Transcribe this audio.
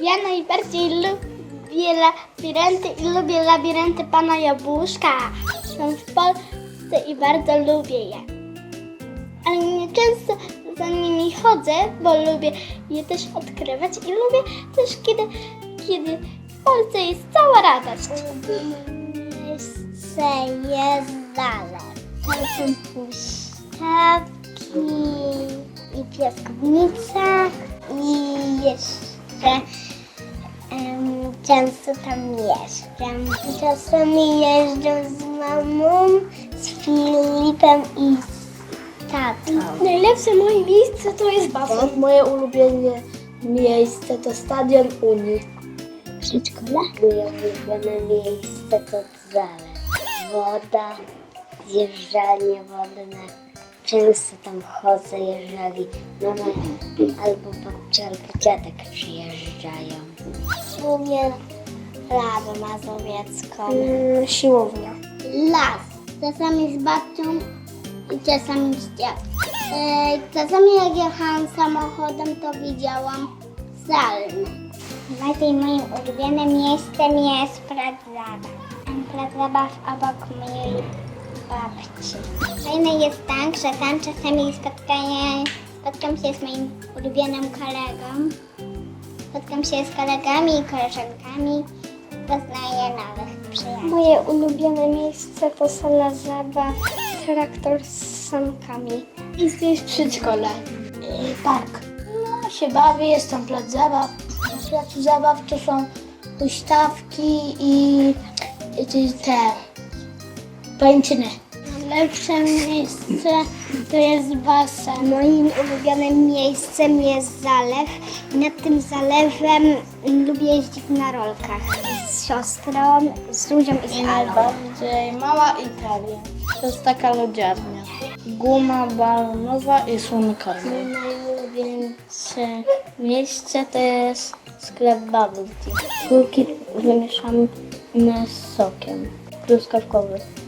Ja najbardziej lubię labirynty i lubię labirynty pana Jabłuszka. Są w Polsce i bardzo lubię je. Ale nie często za nimi chodzę, bo lubię je też odkrywać i lubię też, kiedy, kiedy w Polsce jest cała radość. Miejsce jest zalew. Tam są puszczawki i piaskownica jeszcze em, często tam jeżdżę. Czasami jeżdżę z mamą, z Filipem i z tatą. Najlepsze moje miejsce to jest basen. Moje ulubione miejsce to Stadion Unii. Przedszkola? Moje ulubione miejsce to zalew. Woda, zjeżdżalnie wodne. Często tam chodzę, jeżeli mama albo babcia, albo dziadek przyjeżdżają. Lubię Rawę Mazowiecką. Mm, siłownia. Las. Czasami z babcią i czasami z dziadkiem. E, czasami jak jechałam samochodem, to widziałam salmy. Najpierw moim ulubionym miejscem jest plac zabaw. Plac zabaw obok mojej babci. Fajne jest tak, że tam czasami spotkanie, spotkam się z moim ulubionym kolegą. Spotkam się z kolegami i koleżankami. Poznaję nowych przyjaciół. Moje ulubione miejsce to sala zabaw, traktor z sankami. Miejsce jest przedszkole. Park. No, się bawię, jest tam plac zabaw. Na placu zabaw to są huśtawki i, i te pajęczyny. Najlepsze miejsce to jest basen. Moim ulubionym miejscem jest zalew. I nad tym zalewem lubię jeździć na rolkach z siostrą, z Ludzią i z Alą. najbardziej mała Italia. To jest taka lodziarnia. Guma balonowa i słomikowa. Najulubieńsze miejsce to jest sklep Bubble Tea. Kulki wymieszane z sokiem truskawkowym.